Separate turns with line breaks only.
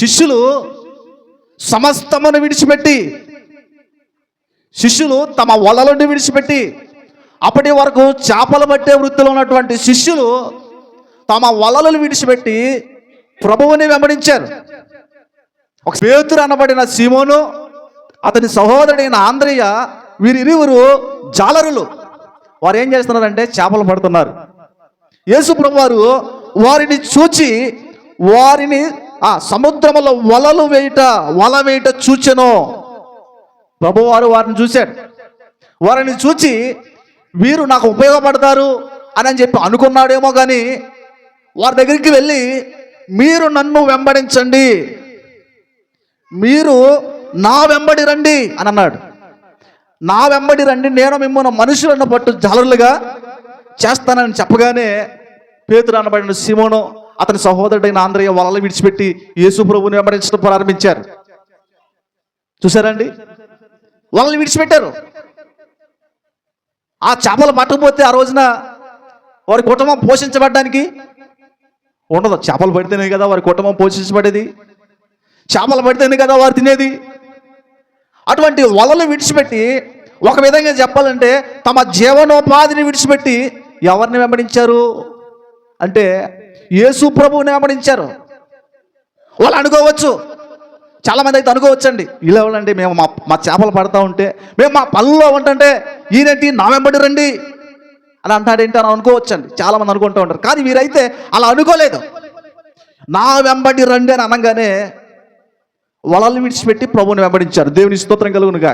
శిష్యులు సమస్తమును విడిచిపెట్టి శిష్యులు తమ వలలను విడిచిపెట్టి అప్పటి వరకు చేపలు పట్టే వృత్తిలో ఉన్నటువంటి శిష్యులు తమ వలలను విడిచిపెట్టి ప్రభువుని వెంబడించారు. ఒక పేతురు అనబడిన సీమోను అతని సహోదరుడైన ఆంధ్రయ్య వీరిరువురు జాలరులు. వారు ఏం చేస్తున్నారంటే చేపలు పడుతున్నారు. యేసు ప్రభు వారు వారిని చూచి వారిని ఆ సముద్రములో వలలు వేయుట వల వేయుట చూచెను. ప్రభువారు వారిని చూశాడు. వారిని చూచి వీరు నాకు ఉపయోగపడతారు అని అని చెప్పి అనుకున్నాడేమో కానీ వారి దగ్గరికి వెళ్ళి మీరు నన్ను వెంబడించండి. మీరు నా వెంబడి రండి అని అన్నాడు. నా వెంబడి రండి నేను మిమ్మల్ని మనుషులను పట్టు జాలరులుగా చేస్తానని చెప్పగానే పేతురు అనబడిన సిమోను అతని సహోదరుడైన ఆంధ్రయ్య వలలు విడిచిపెట్టి యేసు ప్రభుని వెంబడించడం ప్రారంభించారు. చూసారండి వలలు విడిచిపెట్టారు. ఆ చేపలు పట్టకపోతే ఆ రోజున వారి కుటుంబం పోషించబడడానికి ఉండదు. చేపలు పడితేనే కదా వారి కుటుంబం పోషించబడేది. చేపలు పడితేనే కదా వారు తినేది. అటువంటి వలలు విడిచిపెట్టి ఒక విధంగా చెప్పాలంటే తమ జీవనోపాధిని విడిచిపెట్టి ఎవరిని వెంబడించారు? అంటే యేసు ప్రభువుని వెంబడించారు వాళ్ళు అనుకోవచ్చు. చాలా మంది అయితే అనుకోవచ్చండి. ఇలా ఎవరండి మేము మా మా చేపలు పడతా ఉంటే మేము మా పనుల్లో ఉంటుంటే ఈయనేంటి? నా వెంబడి రండి. అని అంటాడేంటి అని అనుకోవచ్చండి. చాలామంది అనుకుంటూ ఉంటారు. కానీ వీరైతే అలా అనుకోలేదు. నా వెంబడి రండి అని అనగానే వలలు విడిచిపెట్టి ప్రభుని వెంబడించారు. దేవుని స్తోత్రం కలుగునుగా